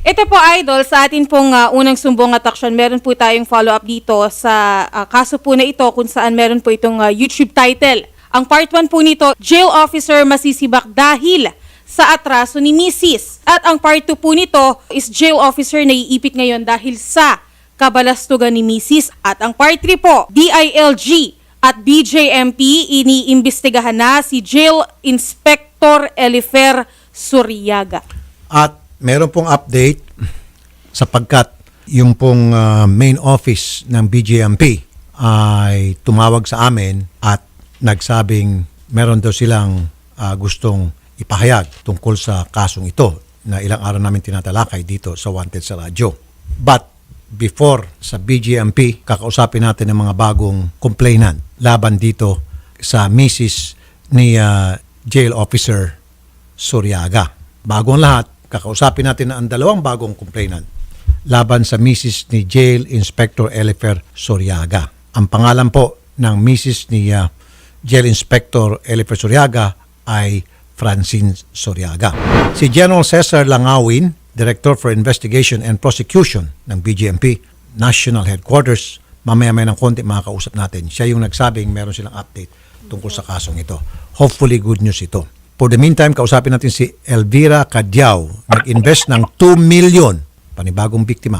Ito po, Idol, sa atin pong ah, unang sumbong at action, meron po tayong follow-up dito sa ah, kaso po na ito kung saan meron po itong ah, YouTube title. Ang part 1 po nito, Jail Officer Masisibak Dahil sa atraso ni Mrs. At ang part 2 po nito is Jail Officer na iipit ngayon dahil sa kabalastugan ni Mrs. At ang part 3 po, DILG at BJMP, iniimbestigahan na si Jail Inspector Elifer Suryaga. At meron pong update sapagkat yung pong ah, main office ng BJMP ay tumawag sa amin at nagsabing meron daw silang ah, gustong ipahayag tungkol sa kasong ito na ilang araw namin tinatalakay dito sa Wanted sa Radyo. But before sa BGMP, kakausapin natin ng mga bagong complainant laban dito sa misis ni ah, jail officer Suryaga. Bago ang lahat, kakausapin natin na ang dalawang bagong complainant laban sa misis ni Jail Inspector Elifer Suryaga. Ang pangalan po ng misis ni ah, Jail Inspector Elifer Suryaga ay Francine Suryaga. Si General Cesar Langawin, Director for Investigation and Prosecution ng BGMP National Headquarters, mamaya-maya ng konti makakausap natin. Siya yung nagsabing meron silang update tungkol sa kasong ito. Hopefully good news ito. For the meantime, kausapin natin si Elvira Cadyao. Nag-invest ng 2 million, panibagong biktima,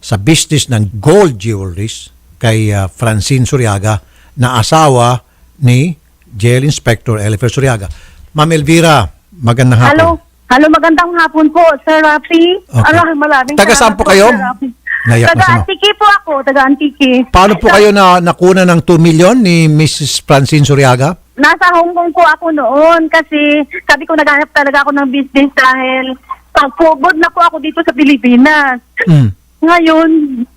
sa business ng gold jewelries kay uh, Francine Suryaga na asawa ni Jail Inspector Elifer Suryaga. Ma'am Elvira, magandang hapon. Hello. Hello, magandang hapon po, Sir Rafi. Okay. Ano, maraming Taga saan po kayo? Sir Rafi. Na Taga ma'am. Antiki po ako, taga Antiki. Paano po kayo na nakuna ng 2 million ni Mrs. Francine Suryaga? Nasa Hong Kong po ako noon kasi sabi ko naghanap talaga ako ng business dahil pagpugod na po ako dito sa Pilipinas. Mm. Ngayon,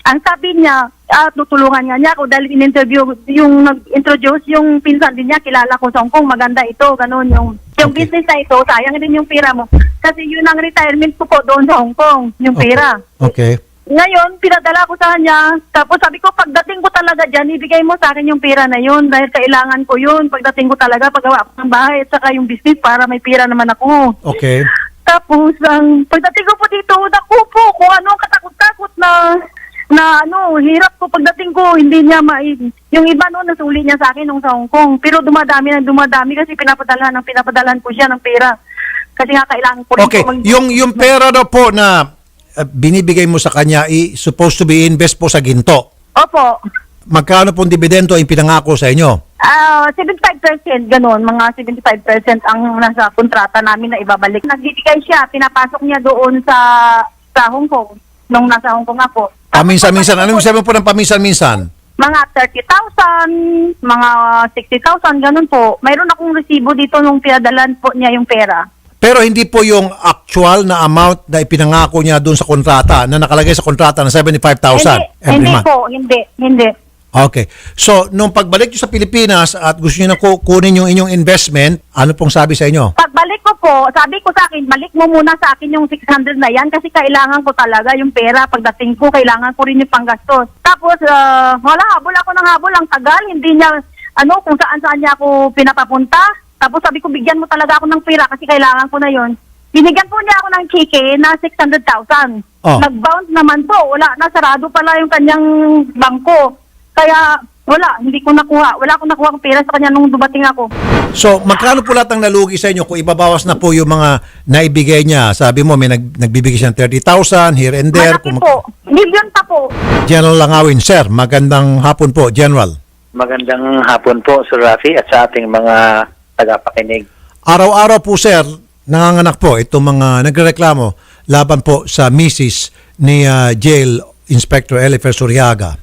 ang sabi niya, ah, tutulungan nga niya ako dahil in-interview, yung nag-introduce yung pinsan din niya, kilala ko sa Hong Kong, maganda ito, ganun. Yung, yung Okay. business na ito, sayang din yung pera mo. Kasi yun ang retirement ko po doon sa Hong Kong, yung pera. Okay. Ngayon, pinadala ko sa kanya. Tapos sabi ko, pagdating ko talaga dyan, ibigay mo sa akin yung pera na yun dahil kailangan ko yun. Pagdating ko talaga, paggawa ko ng bahay at saka yung business para may pera naman ako. Okay. Tapos, ang pagdating ko po dito, naku po, kung ano ang katakot-takot na na ano, hirap ko pagdating ko, hindi niya ma yung iba noon nasuli niya sa akin nung sa Hong Kong. Pero dumadami na dumadami kasi pinapadala ng pinapadalan ko siya ng pera. Kasi nga kailangan ko rin Okay, po mag- yung yung pera daw po na uh, binibigay mo sa kanya i supposed to be invest po sa ginto. Opo. Magkano pong dividendo ang pinangako sa inyo? Ah, 75% ganun, mga 75% ang nasa kontrata namin na ibabalik. Nagbibigay siya, pinapasok niya doon sa sa Hong Kong nung nasa Hong Kong ako. Paminsan-minsan. Ano yung sabi po ng paminsan-minsan? Mga 30,000, mga 60,000, ganun po. Mayroon akong resibo dito nung pinadalan po niya yung pera. Pero hindi po yung actual na amount na ipinangako niya doon sa kontrata na nakalagay sa kontrata na 75,000 hindi, every hindi month. po, hindi, hindi. Okay. So, nung pagbalik niyo sa Pilipinas at gusto niyo na ku- kunin yung inyong investment, ano pong sabi sa inyo? Pagbalik ko po, sabi ko sa akin, balik mo muna sa akin yung 600 na yan kasi kailangan ko talaga yung pera. Pagdating ko, kailangan ko rin yung panggastos. Tapos, ah, wala, habol ako ng habol. Ang tagal, hindi niya, ano, kung saan-saan niya ako pinapapunta. Tapos sabi ko, bigyan mo talaga ako ng pera kasi kailangan ko na yon. Binigyan po niya ako ng kike na 600,000. Oh. Nag-bounce naman po. Wala, nasarado pala yung kanyang bangko. Kaya, wala, hindi ko nakuha. Wala akong nakuha ng pera sa kanya nung dumating ako. So, magkano po lahat ng nalugi sa inyo kung ibabawas na po yung mga naibigay niya? Sabi mo, may nag, nagbibigay siya ng 30,000 here and there. Malaki Kung mag- po. Million pa po. General Langawin, sir. Magandang hapon po, General. Magandang hapon po, Sir Rafi, at sa ating mga tagapakinig. Araw-araw po, sir, nanganganak po itong mga nagrereklamo laban po sa misis ni ah, Jail Inspector Elifer Suryaga.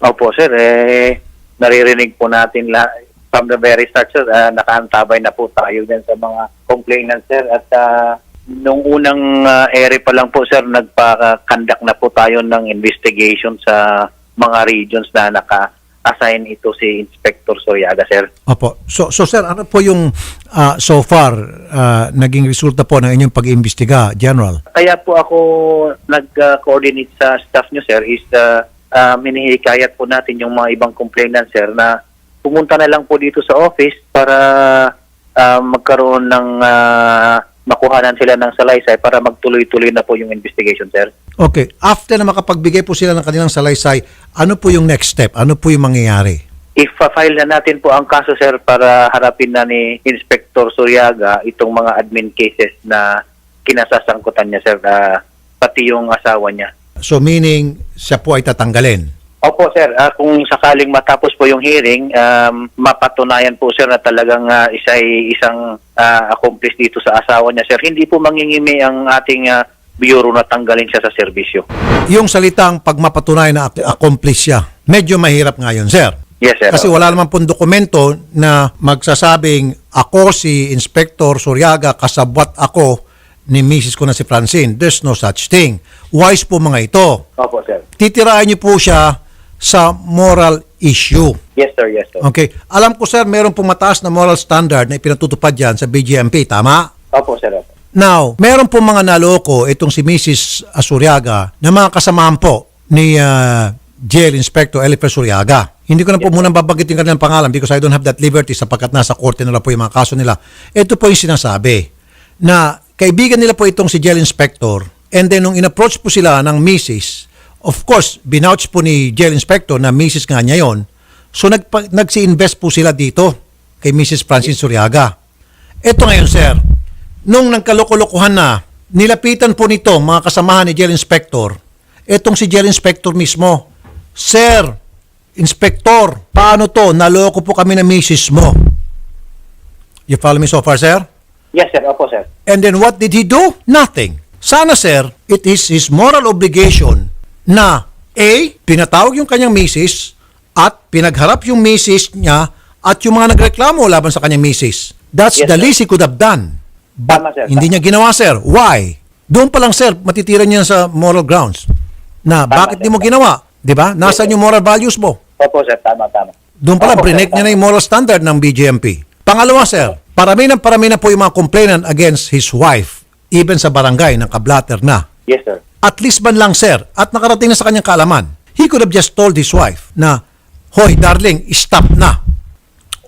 Opo, sir, eh, naririnig po natin la, from the very start, sir, ah, nakaantabay na po tayo din sa mga complainants, sir, at ah, nung unang uh, ere pa lang po, sir, nagpa-conduct na po tayo ng investigation sa mga regions na naka-assign ito si Inspector Soriaga, sir. Opo. So, so sir, ano po yung ah, so far ah, naging resulta po ng inyong pag-imbestiga, General? Kaya po ako nag-coordinate sa staff nyo, sir, is uh, uh, minihikayat po natin yung mga ibang complainants, sir, na pumunta na lang po dito sa office para uh, magkaroon ng uh, makuhanan sila ng salaysay para magtuloy-tuloy na po yung investigation, sir. Okay, after na makapagbigay po sila ng kanilang salaysay, ano po yung next step? Ano po yung mangyayari? If-file na natin po ang kaso, sir, para harapin na ni Inspector Suryaga itong mga admin cases na kinasasangkutan niya, sir, na pati yung asawa niya. So meaning, siya po ay tatanggalin. Opo, sir. Ah, kung sakaling matapos po yung hearing, um, mapatunayan po, sir, na talagang ah, isa isang ah, accomplice dito sa asawa niya, sir. Hindi po mangingimi ang ating ah, bureau na tanggalin siya sa serbisyo. Yung salitang pag mapatunay na ac- accomplice siya, medyo mahirap ngayon, sir. Yes, sir. Kasi wala naman pong dokumento na magsasabing ako si Inspector Suryaga, kasabwat ako ni Mrs. ko na si Francine. There's no such thing. Wise po mga ito. Opo, sir. Titirahan niyo po siya sa moral issue. Yes, sir. Yes, sir. Okay. Alam ko sir, meron pong mataas na moral standard na ipinatutupad yan sa BGMP. Tama? Opo, sir. Opo. Now, meron po mga naloko itong si Mrs. Asuriaga na mga kasamahan po ni ah, Jail Inspector Elifer Suryaga. Hindi ko na po munang babanggitin kanilang pangalan because I don't have that liberty sapagkat nasa korte nila po yung mga kaso nila. Ito po yung sinasabi na kaibigan nila po itong si Jail Inspector and then nung in-approach po sila ng Mrs. Of course, binouch po ni Jail Inspector na Mrs. nga niya yon. So nagpa- nagsi-invest po sila dito kay Mrs. Francine Suryaga. Ito ngayon, sir. Nung nagkaloko-lokohan na, nilapitan po nito mga kasamahan ni Jail Inspector. Itong si Jail Inspector mismo. Sir, Inspector, paano to? Naloko po kami ng misis mo. You follow me so far, sir? Yes, sir. Opo, sir. And then what did he do? Nothing. Sana sir, it is his moral obligation na A, pinatawag yung kanyang misis at pinagharap yung misis niya at yung mga nagreklamo laban sa kanyang misis. That's Yes, the sir. least he could have done. But Tama, sir. hindi niya ginawa, sir. Why? Doon pa lang, sir, matitira niya sa moral grounds. Na bakit sir. di mo ginawa? Di ba? Nasaan yung moral values mo? Opo, sir. Tama, tama. Doon pa lang, Opo, brinek niya na Tama. yung moral standard ng BJMP. Pangalawa, sir, parami ng parami na po yung mga complainant against his wife, even sa barangay ng kablater na. Yes, sir. At least man lang, sir, at nakarating na sa kanyang kaalaman, he could have just told his wife na, Hoy, darling, stop na.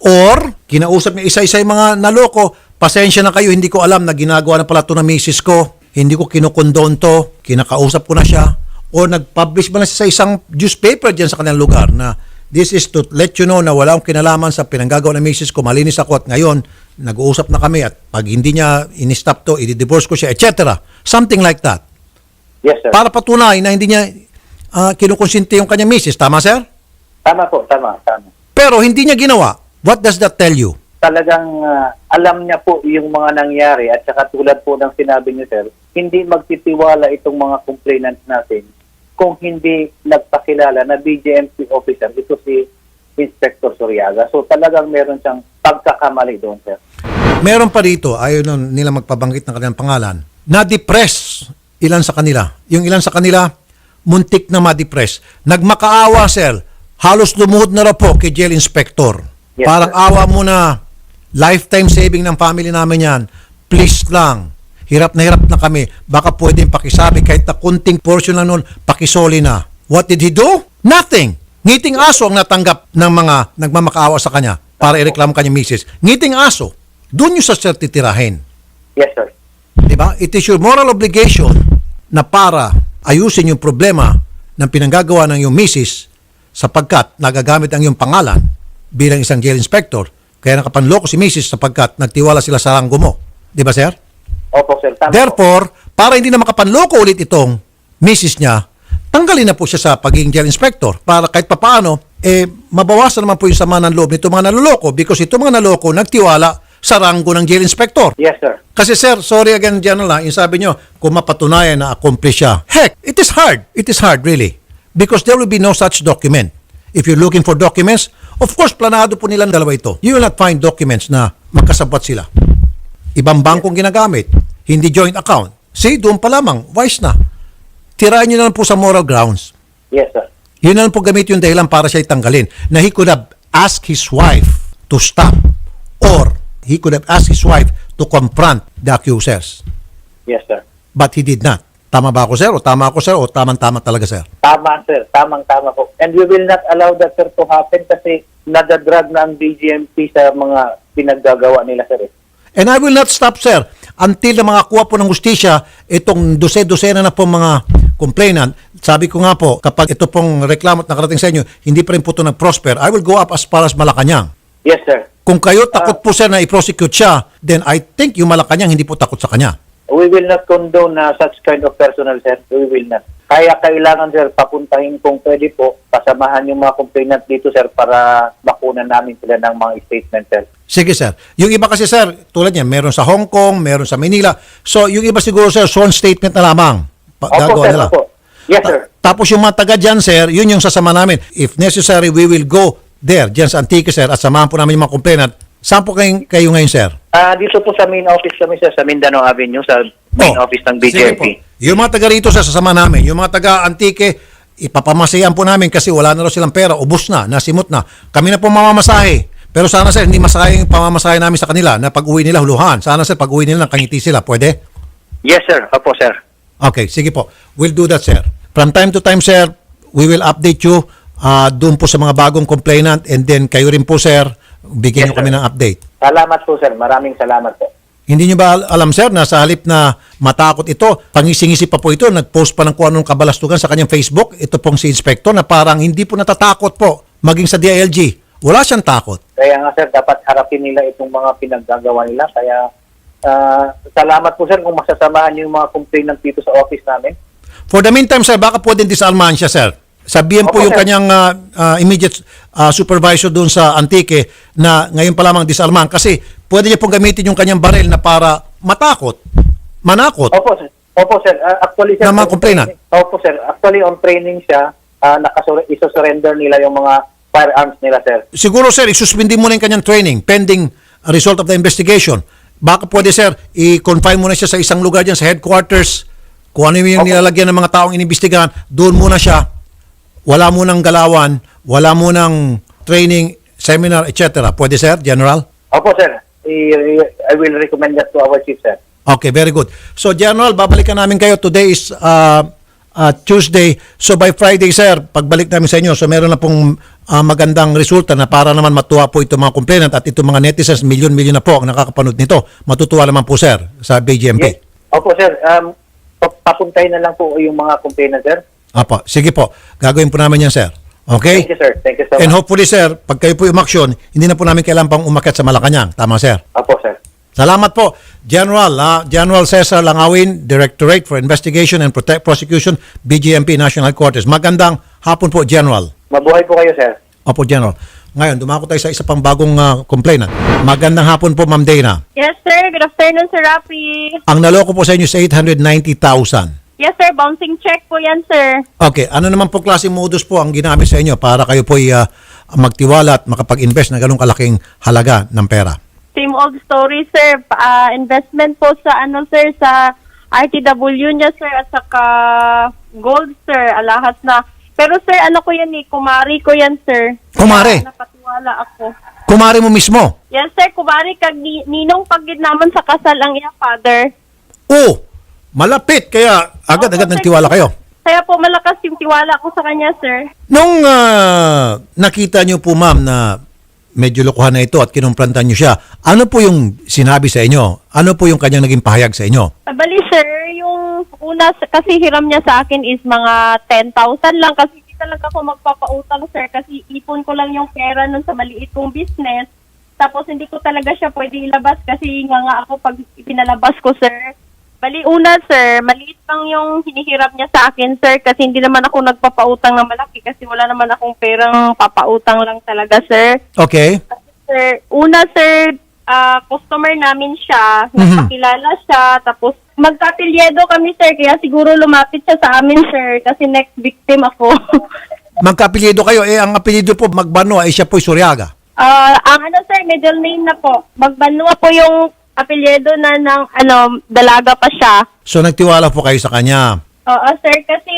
Or, kinausap niya isa-isa yung mga naloko, pasensya na kayo, hindi ko alam na ginagawa na pala ito ng misis ko, hindi ko kinukondon to, kinakausap ko na siya, or nag-publish ba na siya sa isang newspaper dyan sa kanilang lugar na this is to let you know na wala akong kinalaman sa pinanggagawa ng misis ko, malinis ako at ngayon, nag-uusap na kami at pag hindi niya in-stop to, i-divorce ko siya, etc. Something like that. Yes, sir. Para patunay na hindi niya uh, kinukonsinti yung kanyang misis. Tama, sir? Tama po. Tama, tama. Pero hindi niya ginawa. What does that tell you? talagang ah, alam niya po yung mga nangyari at saka tulad po ng sinabi niyo sir, hindi magtitiwala itong mga complainants natin kung hindi nagpakilala na BJMP officer ito si Inspector Suryaga. So talagang meron siyang pagkakamali doon sir. Meron pa dito, ayaw nun nila magpabanggit ng kanilang pangalan, na-depress ilan sa kanila. Yung ilan sa kanila, muntik na ma-depress. Nagmakaawa, sir. Halos lumuhod na raw po kay jail inspector. Yes, Parang sir. awa mo na. Lifetime saving ng family namin yan. Please lang. Hirap na hirap na kami. Baka pwedeng pakisabi kahit na kunting portion lang nun, pakisoli na. What did he do? Nothing. Ngiting aso ang natanggap ng mga nagmamakaawa sa kanya para ireklamo kanyang misis. Ngiting aso. Doon yung sa sir titirahin. Yes sir. Di ba? It is your moral obligation na para ayusin yung problema ng pinanggagawa ng iyong misis sapagkat nagagamit ang iyong pangalan bilang isang jail inspector. Kaya nakapanloko si misis sapagkat nagtiwala sila sa ranggo mo. Di ba, sir? Opo sir, tama. Therefore, para hindi na makapanloko ulit itong misis niya, tanggalin na po siya sa pagiging jail inspector para kahit papaano, eh, mabawasan naman po yung sama ng loob nito mga naloloko because ito mga naloko nagtiwala sa ranggo ng jail inspector. Yes sir. Kasi sir, sorry again General, ha, yung sabi nyo, kung mapatunayan na accomplish siya. Heck, it is hard. It is hard really. Because there will be no such document. If you're looking for documents, of course, planado po nilang dalawa ito. You will not find documents na magkasabot sila. Ibang bangkong ginagamit, hindi joint account. See, doon pa lamang, wise na. Tirahan nyo na lang po sa moral grounds. Yes sir. Yun na lang po gamit yung dahilan para siya itanggalin. Na he could have asked his wife to stop or he could have asked his wife to confront the accusers. Yes sir. But he did not. Tama ba ako, sir? O tama ako, sir? O tamang-tama talaga, sir? Tama sir, tamang tama po. And we will not allow that sir to happen kasi nadadrag na ang BGMP sa mga pinaggagawa nila sir. eh. And I will not stop, sir, until na makakuha po ng hustisya itong dose-dosena na po mga complainant. Sabi ko nga po, kapag ito pong reklamo at nakarating sa inyo, hindi pa rin po ito nag-prosper, I will go up as far as Malacanang. Yes, sir. Kung kayo takot po sir na i-prosecute siya, then I think yung Malacanang hindi po takot sa kanya. We will not condone na such kind of personal, sir. We will not. Kaya kailangan, sir, papuntahin kung pwede po, kasamahan yung mga complainant dito, sir, para bakunan namin sila ng mga statement, sir. Sige sir. Yung iba kasi sir, tulad niya, meron sa Hong Kong, meron sa Manila. So yung iba siguro sir, sworn statement na lamang. Pa- Opo, gagawa sir, nila. opo. Yes, sir. Ta- tapos yung mga taga dyan, sir, yun yung sasama namin. If necessary, we will go there, dyan sa Antique, sir, at samahan po namin yung mga complainant. Saan po kayo, kayo ngayon, sir? Ah, dito po sa main office kami, sir, sa Mindanao Avenue, sa main Oh, office ng sige BJP. po. Yung mga taga rito, sir, sasama namin. Yung mga taga Antique, ipapamasayan po namin kasi wala na raw silang pera, ubos na, nasimot na. Kami na po mamamasahe. Pero sana sir, hindi masahe yung pamamasahe namin sa kanila na pag uwi nila huluhan. Sana sir, pag uwi nila nakangiti sila. Pwede? Yes, sir. Opo, sir. Okay, sige po. We'll do that, sir. From time to time, sir, we will update you uh, doon po sa mga bagong complainant and then kayo rin po, sir, bigyan Yes, nyo kami sir. ng update. Salamat po, sir. Maraming salamat po. Hindi nyo ba al- alam, sir, na sa halip na matakot ito, pangising-isip pa po ito, nag-post pa ng kung anong kabalastugan sa kanyang Facebook, ito pong si Inspector na parang hindi po natatakot po maging sa DILG. Wala siyang takot. Kaya nga, sir, dapat harapin nila itong mga pinaggagawa nila. Kaya, ah, salamat po, sir, kung masasamahan niyo yung mga complainant dito sa office namin. For the meantime, sir, baka pwedeng disarmahan siya, sir. Sabihin po Opo, yung sir. kanyang ah, ah, immediate ah, supervisor doon sa Antique na ngayon pa lamang disarmahan kasi pwede niya pong gamitin yung kanyang baril na para matakot, manakot. Opo, sir. Opo, sir. Ah, actually, sir. Na mga complainant? Opo, sir. Actually, on training siya, uh, iso-surrender nila yung mga firearms nila, sir. Siguro, sir, isuspindi muna yung kanyang training pending result of the investigation. Baka pwede, sir, i-confine muna siya sa isang lugar dyan sa headquarters. Kung ano yung nilalagyan ng mga taong inimbestigahan, doon muna siya. Wala munang galawan, wala munang training, seminar, etc. Pwede, sir, General? Opo, sir. I, I will recommend that to our chief, sir. Okay, very good. So, General, babalikan namin kayo. Today is uh, uh, Tuesday. So, by Friday, sir, pagbalik namin sa inyo, so meron na pong uh, magandang resulta na para naman matuwa po itong mga complainant at itong mga netizens, milyon-milyon na po ang nakakapanood nito. Matutuwa naman po, sir, sa BGMP. Yes. Opo, sir. Um, pa- papuntahin na lang po yung mga complainant, sir. Apo, sige po. Gagawin po namin yan, sir. Okay? Thank you, sir. Thank you so And much. hopefully, sir, pag kayo po umaksyon, hindi na po namin kailangan pang umakyat sa Malacanang. Tama, sir? Opo, sir. Salamat po, General ah, General Cesar Langawin, Directorate for Investigation and Protect Prosecution, BGMP National Headquarters. Magandang hapon po, General. Mabuhay po kayo, sir. Opo, General. Ngayon, dumako tayo sa isa pang bagong ah, complainant. Magandang hapon po, Ma'am Dana. Yes, sir. Good afternoon, Sir Rafi. Ang naloko po sa inyo is 890,000. Yes, sir. Bouncing check po yan, sir. Okay, ano naman po klaseng modus po ang ginamit sa inyo para kayo po magtiwala at makapag-invest na ganong kalaking halaga ng pera? Same old story, sir. Ah, investment po sa, ano, sir, sa RTW niya, sir, at saka gold, sir. Alahas na. Pero, sir, ano ko yan eh, kumari ko yan, sir. Kumari? Kaya napatiwala ako. Kumari mo mismo. Yes, sir. Kumari kag ni- ninong pagid naman sa kasal ang iya father. Oh, malapit. Kaya agad-agad Opo, sir. nagtiwala kayo. Kaya po malakas yung tiwala ko sa kanya, sir. Nung ah, nakita niyo po ma'am na medyo lokohan na ito at kinumprantan niyo siya, ano po yung sinabi sa inyo? Ano po yung kanyang naging pahayag sa inyo? Bali, sir, yung una s- kasi hiram niya sa akin is mga 10,000 lang kasi hindi talaga ako magpapautang, sir, kasi ipon ko lang yung pera nun sa maliit kong business. Tapos hindi ko talaga siya pwede ilabas kasi nga nga ako pag pinalabas ko, sir. Bali, una, sir, maliit lang yung hinihiram niya sa akin, sir, kasi hindi naman ako nagpapautang na malaki kasi wala naman akong perang papautang lang talaga, sir. Okay. Sir, una sir, ah, customer namin siya, nagpakilala siya, tapos magkapilyedo kami sir, kaya siguro lumapit siya sa amin sir, kasi next victim ako. Magkapilyedo kayo. Eh, ang apelyido po magbano ay siya po Suryaga. Ah, ang ano sir, middle name na po, magbanwa po yung apelyedo na ng ano, dalaga pa siya. So nagtiwala po kayo sa kanya. Oo sir, kasi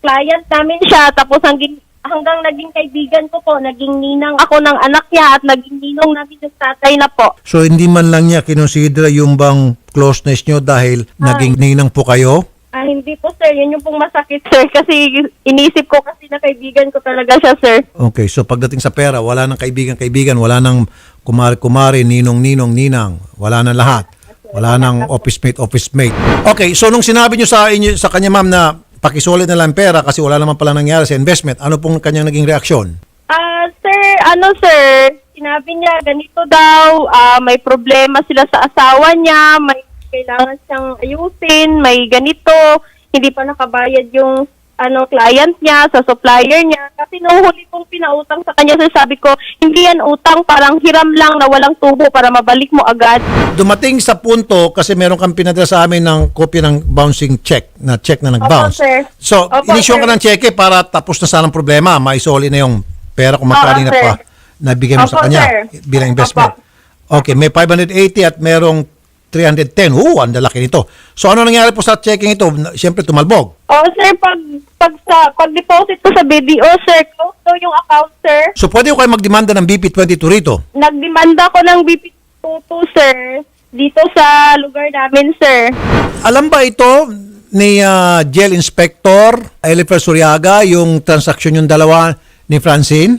client namin siya, tapos hanggang, hanggang naging kaibigan ko po, naging ninang ako ng anak niya at naging ninong namin ng tatay na po. So hindi man lang niya kinonsidera yung bang closeness niyo dahil naging ninang po kayo? Ah, hindi po sir, yun yung pong masakit sir kasi inisip ko kasi na kaibigan ko talaga siya sir. Okay, so pagdating sa pera, wala nang kaibigan-kaibigan, wala nang kumari-kumari, ninong-ninong, ninang. Wala na lahat. Wala nang office mate, office mate. Okay, so nung sinabi nyo sa, inyo, sa kanya ma'am na pakisulit na lang pera kasi wala naman pala nangyari sa investment, ano pong kanyang naging reaksyon? Ah, sir, ano sir, sinabi niya ganito daw, ah, may problema sila sa asawa niya, may kailangan siyang ayusin, may ganito, hindi pa nakabayad yung ano client niya sa supplier niya kasi nung huli kong pinautang sa kanya sir sabi ko hindi yan utang parang hiram lang na walang tubo para mabalik mo agad Dumating sa punto kasi meron kang pinadala sa amin ng kopya ng bouncing check, na check na nag-bounce. Opo, sir. So, Opo, inisyon ka sir. ng cheque para tapos na sana ang problema, maisoli na yung pera kung magkano Oo, na sir. pa nabigay mo sa Opo, kanya sir. bilang investment. Okay, may 580 at merong 310. Oo, ang lalaki nito. So, ano nangyari po sa checking ito? Siyempre, tumalbog. Oh, sir, pag pag sa pag deposit ko sa BDO, sir, close daw yung account, sir. So, pwede ko kayo magdemanda ng BP22 rito. Nagdemanda ko ng BP Tutu, sir, dito sa lugar namin, sir. Alam ba ito ni ah, Jail Inspector Elifer Suryaga, yung transaksyon yung dalawa ni Francine?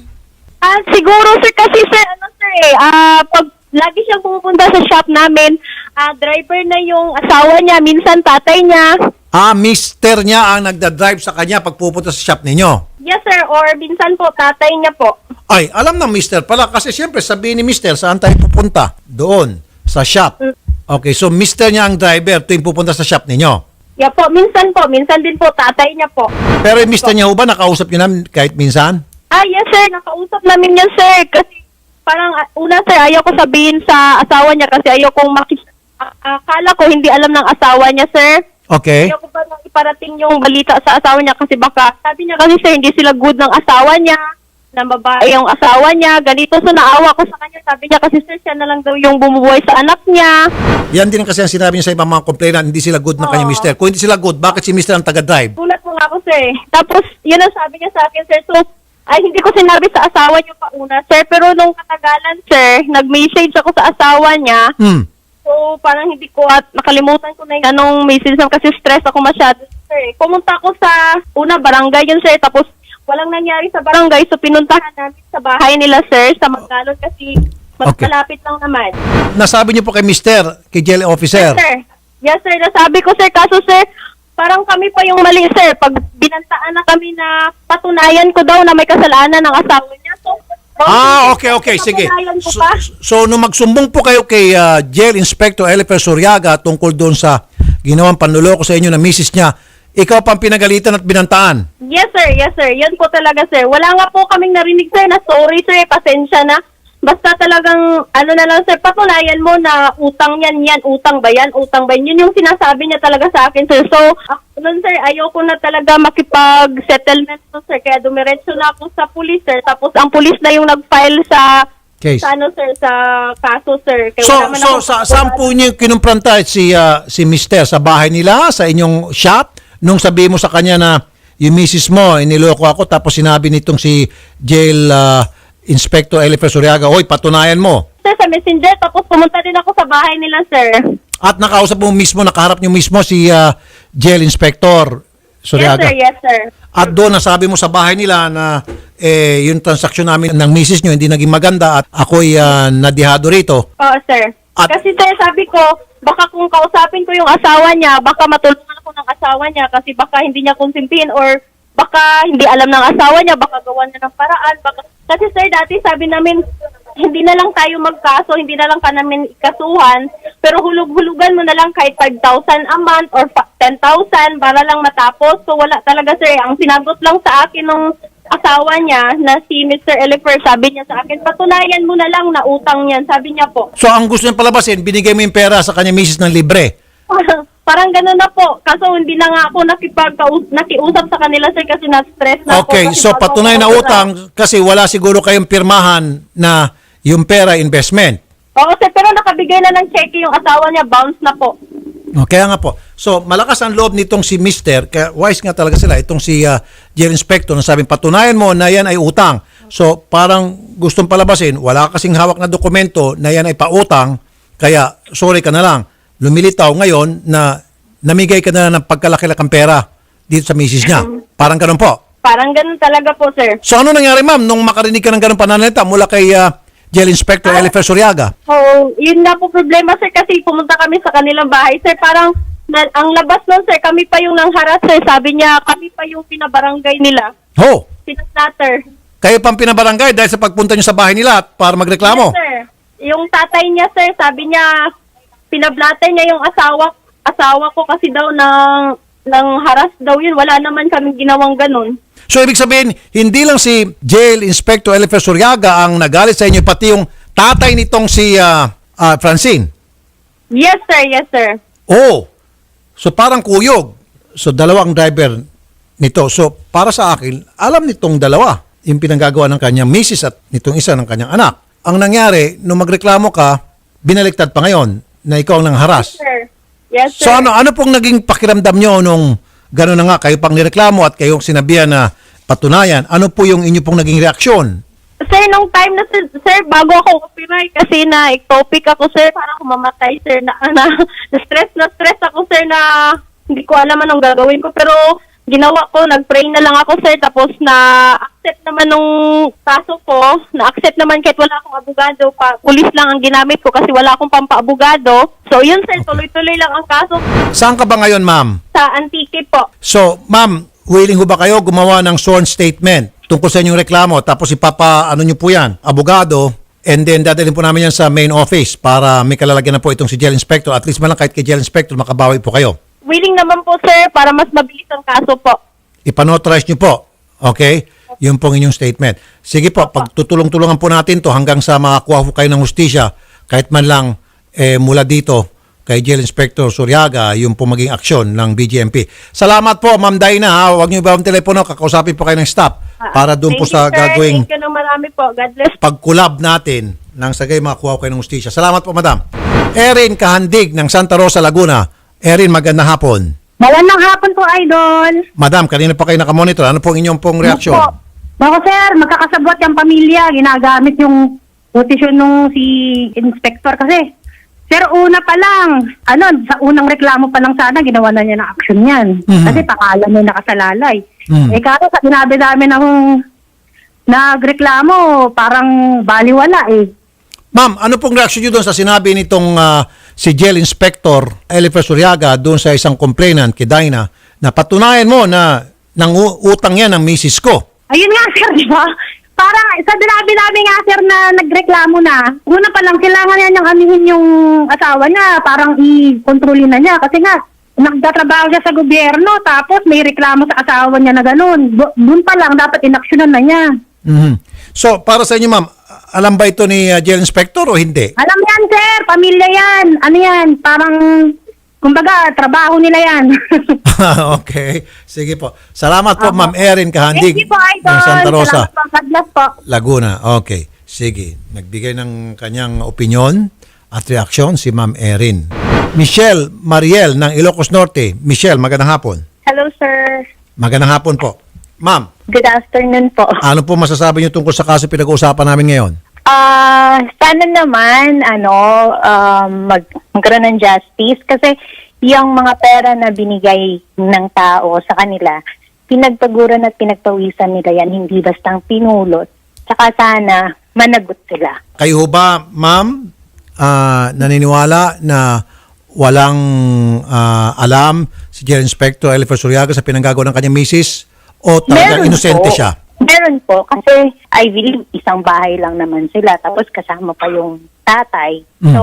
Ah, siguro, sir, kasi, sir, ano, sir, eh, ah, pag lagi siyang pumupunta sa shop namin, ah, driver na yung asawa niya, minsan tatay niya. Ah, mister niya ang nagda-drive sa kanya pag pupunta sa shop ninyo. Yes, sir, or minsan po, tatay niya po. Ay, alam ng mister pala kasi siyempre sabihin ni mister saan tayo pupunta? Doon, sa shop. Okay, so mister niya ang driver tuwing pupunta sa shop ninyo. Yeah po, minsan po, minsan din po, tatay niya po. Pero yung mister niya ho ba nakausap niyo namin kahit minsan? Ah, yes sir, nakausap namin yan sir. Kasi parang ah, una sir, ayaw ko sabihin sa asawa niya kasi ayaw kong makis... akala ko hindi alam ng asawa niya sir. Okay. Ayaw ko ba iparating yung balita sa asawa niya kasi baka sabi niya kasi sir, hindi sila good ng asawa niya na babae yung asawa niya. Ganito, so naawa ko sa kanya. Sabi niya kasi sir, siya na lang daw yung bumubuhay sa anak niya. Yan din kasi ang sinabi niya sa ibang mga complainant, hindi sila good ng kanyang Oo. mister. Kung hindi sila good, bakit si mister ang taga-drive? Gulat mo nga ako sir. Tapos, yun ang sabi niya sa akin sir. So, ay hindi ko sinabi sa asawa niyo pa una sir. Pero nung katagalan sir, nag-message ako sa asawa niya. Hmm. So, parang hindi ko at nakalimutan ko na yung anong message na kasi stress ako masyado sir. Pumunta ako sa una barangay yun sir. Tapos, walang nangyari sa barangay. So, pinuntahan namin sa bahay nila sir sa Magdalon kasi mas Okay. malapit lang naman. Nasabi niyo po kay mister, kay jail officer. Yes, sir. Yes, sir. Nasabi ko, sir. Kaso, sir, parang kami pa yung mali, sir. Pag binantaan na kami na patunayan ko daw na may kasalanan ng asawa niya. So, Ah, okay, okay. Sige. So, so nung magsumbong po kayo kay ah, Jail Inspector Elifer Suryaga tungkol doon sa ginawang panluloko sa inyo na misis niya, ikaw pang pinagalitan at binantaan. Yes, sir. Yes, sir. Yan po talaga, sir. Wala nga po kaming narinig, sir, na sorry, sir. Pasensya na. Basta talagang, ano na lang, sir, patunayan mo na utang yan, yan, utang ba yan, utang ba yan. Yun yung sinasabi niya talaga sa akin, sir. So, ako nun, sir, ayoko na talaga makipag-settlement to, sir. Kaya dumiretso na ako sa police, sir. Tapos, ang police na yung nag-file sa, Case. sa ano, sir, sa kaso, sir. Kaya So, so akong sa saan po niyo kinumpranta si ah, si Mister sa bahay nila, sa inyong shop nung sabi mo sa kanya na yung misis mo iniloko ako tapos sinabi nitong si Jail ah, Inspector Elifer Suryaga, "Hoy, patunayan mo." Sir, sa messenger, tapos pumunta din ako sa bahay nila, sir. At nakausap mo mismo, nakaharap niyo mismo si ah, Jail Inspector Yes, Suryaga. sir, yes, sir. At doon nasabi mo sa bahay nila na eh, yung transaksyon namin ng misis nyo hindi naging maganda at ako'y ah, nadihado rito. Oo, sir. At- kasi sir, sabi ko, baka kung kausapin ko yung asawa niya, baka matulungan ako ng asawa niya kasi baka hindi niya konsintihin or baka hindi alam ng asawa niya, baka gawa niya ng paraan. Baka... Kasi sir, dati sabi namin, hindi na lang tayo magkaso, hindi na lang ka namin ikasuhan, pero hulug-hulugan mo na lang kahit 5,000 a month or fa- 10,000 para lang matapos. So wala talaga sir, ang sinagot lang sa akin nung asawa niya na si Mr. Elifer, sabi niya sa akin, patunayan mo na lang na utang yan. Sabi niya po, So ang gusto niya palabasin, binigay mo yung pera sa kanya misis ng libre. parang, gano'n na po. Kaso hindi na nga ako nakipagkaus nakiusap sa kanila sir kasi na-stress na ako. Okay, Kasi so bago patunay na ako- utang kasi wala siguro kayong pirmahan na yung pera investment. Oo sir, pero nakabigay na ng cheque yung asawa niya, bounce na po. No, kaya nga po. So, malakas ang loob nitong si Mister, kaya wise nga talaga sila, itong si uh, Jail Inspector na sabing, patunayan mo na yan ay utang. So, parang gustong palabasin, wala ka kasing hawak na dokumento na yan ay pautang, kaya sorry ka na lang. Lumilitaw ngayon na namigay ka na ng pagkalaki-lakang pera dito sa misis niya. Parang ganun po. Parang ganun talaga po sir. So, ano nangyari ma'am nung makarinig ka ng ganun pananalita mula kay uh, Jail Inspector Elifer Suryaga? So, yun nga po problema, sir, kasi pumunta kami sa kanilang bahay. Sir, parang na, ang labas nun, sir, kami pa yung nangharas, sir. Sabi niya, kami pa yung pinabarangay nila. Ho! Pinaslatter. Kayo pang pinabarangay dahil sa pagpunta nyo sa bahay nila at para magreklamo. Yes, sir. Yung tatay niya, sir, sabi niya, pinablatter niya yung asawa asawa ko kasi daw ng ng haras daw yun. Wala naman kaming ginawang ganun. So ibig sabihin, hindi lang si Jail Inspector Elifer Suryaga ang nagalit sa inyo, pati yung tatay nitong si ah, ah, Francine. Yes, sir. Yes, sir. Oh, so parang kuyog. So dalawang driver nito. So para sa akin, alam nitong dalawa yung pinanggagawa ng kanyang misis at nitong isa ng kanyang anak. Ang nangyari, nung magreklamo ka, binaliktad pa ngayon na ikaw ang nangharas. Sir. Yes, sir. So ano ano pong naging pakiramdam nyo nung gano'n na nga kayo pang nireklamo at kayong sinabihan na patunayan, ano po yung inyo pong naging reaksyon? Sir, nung time na sir, sir bago ako operay kasi na ectopic ako sir, parang kumamatay sir na, na, na stress na stress ako sir na hindi ko alam anong gagawin ko pero ginawa ko, nag-pray na lang ako sir tapos na accept naman nung kaso ko, na accept naman kahit wala akong abogado, pa, pulis lang ang ginamit ko kasi wala akong pampaabogado. So yun sir, tuloy-tuloy lang ang kaso Saan ka ba ngayon, ma'am? sa Antique po. So, ma'am, willing ho ba kayo gumawa ng sworn statement tungkol sa inyong reklamo tapos ipapa ano nyo po yan, abogado, and then dadalhin po namin yan sa main office para may kalalagyan na po itong si jail inspector. At least man lang kahit kay jail inspector, makabawi po kayo. Willing naman po sir para mas mabilis ang kaso po. Ipanotarize nyo po. Okay? Yung pong inyong statement. Sige po, pagtutulong-tulungan po natin to hanggang sa makakuha po kayo ng hustisya, kahit man lang eh, mula dito kay Jail Inspector Suryaga, yung po maging aksyon ng BGMP. Salamat po, Ma'am Dina. Ha? Huwag niyo ba ang telepono, kakausapin po kayo ng staff para doon po sa gagawing Thank you ng marami po. God bless pagkulab natin nang sagay makakuha ko kayo ng hustisya. Salamat po, Madam. Erin Kahandig ng Santa Rosa, Laguna. Erin, magandang hapon. Magandang hapon po, Idol. Madam, kanina pa kayo nakamonitor. Ano pong inyong pong reaksyon? Opo. Bako sir, magkakasabot yung pamilya, ginagamit yung posisyon nung si inspector kasi. Sir, una pa lang, ano, sa unang reklamo pa lang sana, ginawa na niya ng action yan. Mhm. Kasi pangalan niya nakasalalay. Mhm. Eh, kaso sa dinabi-dami ng nagreklamo, parang baliwala eh. Ma'am, ano pong reaksyon nyo doon sa sinabi nitong ah, si Jail Inspector Elifer Suryaga doon sa isang complainant kay Dinah na patunayan mo na nang utang yan ng misis ko? Ayun nga, sir, di ba? Parang sa dinabi-dami nga, sir, na nagreklamo na. Una pa lang, kailangan niya niyang anihin yung asawa niya. Parang i-kontrolin na niya. Kasi nga, nagtatrabaho siya sa gobyerno, tapos may reklamo sa asawa niya na ganun. Doon pa lang, dapat inaksyonan na niya. Mhm. So, para sa inyo ma'am, alam ba ito ni ah, Jail Inspector o hindi? Alam yan, sir, pamilya yan. Ano yan, parang, kumbaga, trabaho nila yan. okay. Sige po. Salamat po, Ma'am Erin Kahandig Thank you po, Idol. ng Santa Rosa. Salamat po. God bless po. Laguna. Okay. Sige. Nagbigay ng kanyang opinion at reaksyon si Ma'am Erin. Michelle Mariel ng Ilocos Norte. Michelle, magandang hapon. Hello, sir. Magandang hapon po. Ma'am, Good afternoon po. ano po masasabi niyo tungkol sa kaso pinag-uusapan namin ngayon? Ah, sana naman ano um, mag magkaroon ng justice kasi yung mga pera na binigay ng tao sa kanila, pinagpaguran at pinagpawisan nila yan, hindi bastang pinulot. Tsaka sana managot sila. Kayo ho ba, ma'am, ah, naniniwala na walang ah, alam si Jail Inspector Elifer Suryaga sa pinanggagawa ng kanyang misis? O talagang inosente po. siya? Meron po kasi I believe isang bahay lang naman sila tapos kasama pa yung tatay. Mm. So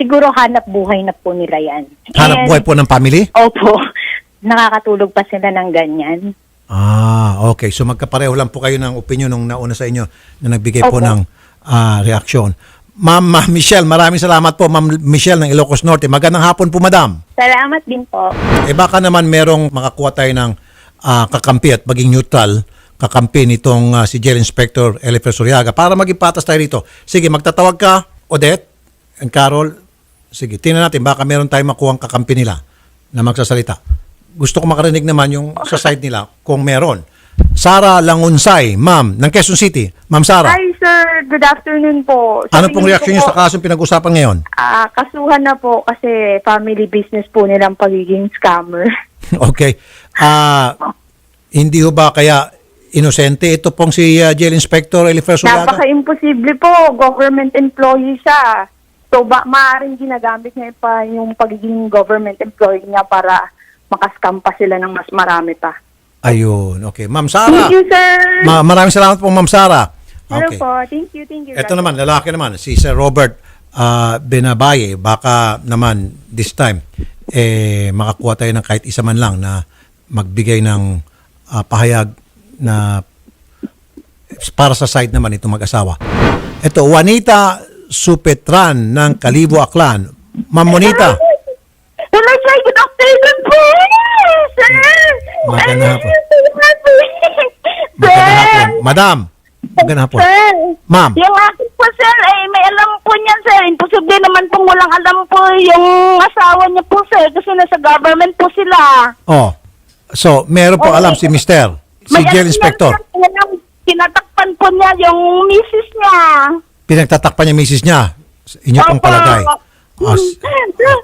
siguro hanap buhay na po nila yan. Hanap And- buhay po ng family? Opo. Nakakatulog pa sila ng ganyan. Ah, okay. So magkapareho lang po kayo ng opinion nung nauna sa inyo na nagbigay po Opo. ng ah, reaksyon. Ma'am Ma'am Michelle, maraming salamat po Ma'am Michelle ng Ilocos Norte. Magandang hapon po, Madam. Salamat din po. Eh baka naman merong makakuha tayo ng ah, kakampi at maging neutral kakampi nitong ah, si Jail Inspector Elifer Suryaga para maging patas tayo rito. Sige, magtatawag ka, Odette and Carol. Sige, tingnan natin baka meron tayong makuhang kakampi nila na magsasalita. Gusto ko makarinig naman yung sa side nila kung meron. Sara Langunsay, ma'am, ng Quezon City. Ma'am Sara, Hi sir, good afternoon po. Sa ano pong reaksyon niyo sa kasong pinag-usapan ngayon? ah, kasuhan na po kasi family business po nilang pagiging scammer. okay. Ah, hindi ho ba kaya inosente ito pong si uh, Jail Inspector Elifer Sulaga? Napaka-imposible po. Government employee siya. So, ba, maaaring ginagamit niya pa yung pagiging government employee niya para makascam pa sila ng mas marami pa. Ayun, okay. Ma'am Sara. Thank you, sir. Ma- maraming salamat po, Ma'am Sara. Hello Okay. po. Thank you, thank you. Ito naman, lalaki naman, si Sir Robert ah, Benabaye. Baka naman this time, eh, makakuha tayo ng kahit isa man lang na magbigay ng ah, pahayag na para sa side naman itong mag-asawa. Ito, Juanita Supetran ng Kalibo Aklan. Ma'am Monita. Hello, sir. Good afternoon po. Sir. Magandang hapon. Magandang hapon. Madam. Magandang hapon. Sir. Ma'am. Yung akin po, sir, eh, may alam po niyan, sir. Imposible naman pong walang alam po yung asawa niya po, sir. Kasi nasa government po sila. Oh. So, meron po alam si Mister, si May Jail alam Inspector. sir, alam, Tinatakpan po niya yung misis niya. Pinagtatakpan niya misis niya. Inyo pong Opo. palagay. Oh, s-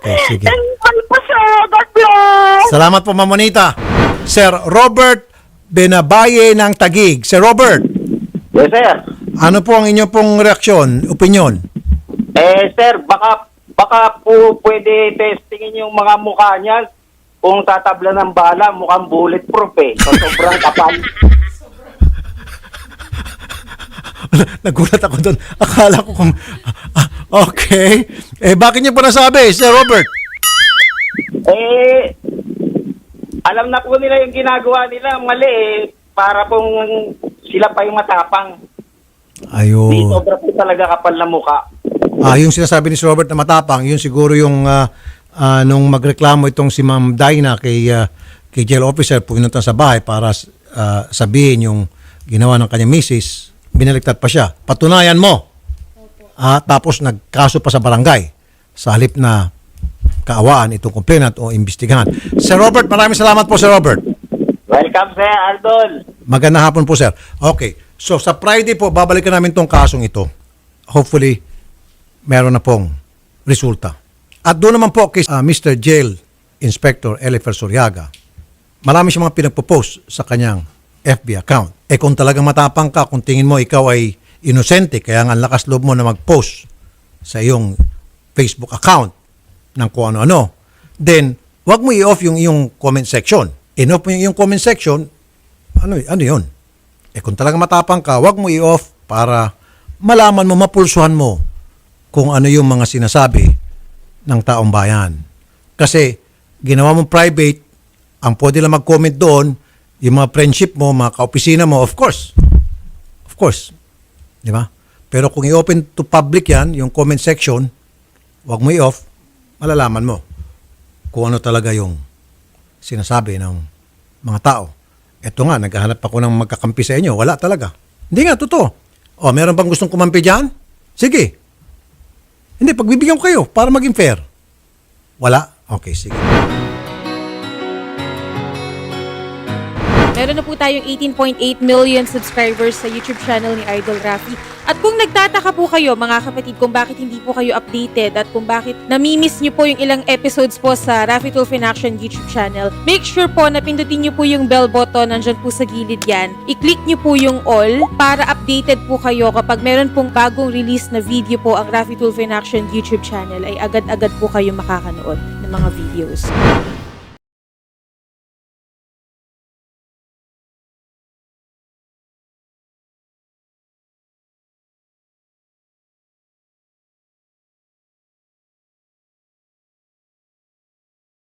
okay, sige. Thankful po, sir. God bless. Salamat po, Ma'am Monita. Sir Robert Benabaye ng Tagig. Sir Robert, Yes, sir. ano po ang inyo pong reaksyon, opinion? Eh, sir, baka baka po pwede testingin yung mga mukha niya kung tatabla ng bala, mukhang bulletproof eh. So, sobrang kapal. Nagulat ako doon. Akala ko kung... ah, okay. Eh, bakit niyo po nasabi, Sir Robert? Eh, alam na po nila yung ginagawa nila, mali eh. Para pong sila pa yung matapang. Di, Ayun. sobra po talaga kapal na mukha. Ah, yung sinasabi ni Sir Robert na matapang, yun siguro yung ah, ah, nung magreklamo itong si Ma'am Dinah kay ah, kay jail officer pumunta sa bahay para ah, sabihin yung ginawa ng kanyang misis, binaliktad pa siya. Patunayan mo. Ah, tapos nagkaso pa sa barangay sa halip na kaawaan itong complainant o imbestigahan. Sir Robert, maraming salamat po Sir Robert. Welcome, sir, Aldol. Magandang hapon po, sir. Okay. So, sa Friday po, babalikan namin tong kasong ito. Hopefully, meron na pong resulta. At doon naman po kay ah, Mr. Jail Inspector Elifer Suryaga, marami siyang mga pinagpo-post sa kanyang FB account. Eh kung talagang matapang ka, kung tingin mo ikaw ay inosente, kaya nga ang lakas loob mo na mag-post sa iyong Facebook account ng kung ano-ano, then wag mo i-off yung iyong comment section. In-off mo yung comment section, ano, ano yun? Eh kung talaga matapang ka, wag mo i-off para malaman mo, mapulsuhan mo kung ano yung mga sinasabi ng taong bayan. Kasi ginawa mong private, ang pwede lang mag-comment doon, yung mga friendship mo, mga kaopisina mo, of course. Of course. Di ba? Pero kung i-open to public yan, yung comment section, wag mo i-off, malalaman mo kung ano talaga yung sinasabi ng mga tao. Ito nga, naghahanap ako ng magkakampi sa inyo. Wala talaga. Hindi nga, totoo. O, meron bang gustong kumampi dyan? Sige. Hindi, pagbibigyan ko kayo para maging fair. Wala? Okay, sige. Meron na po tayong 18.8 million subscribers sa YouTube channel ni Idol Rafi. At kung nagtataka po kayo, mga kapatid, kung bakit hindi po kayo updated at kung bakit namimiss nyo po yung ilang episodes po sa Rafi Tulf in Action YouTube channel, make sure po na pindutin nyo po yung bell button, nandyan po sa gilid yan. I-click nyo po yung all para updated po kayo kapag meron pong bagong release na video po ang Rafi Tulf in Action YouTube channel ay agad-agad po kayo makakanood ng mga videos.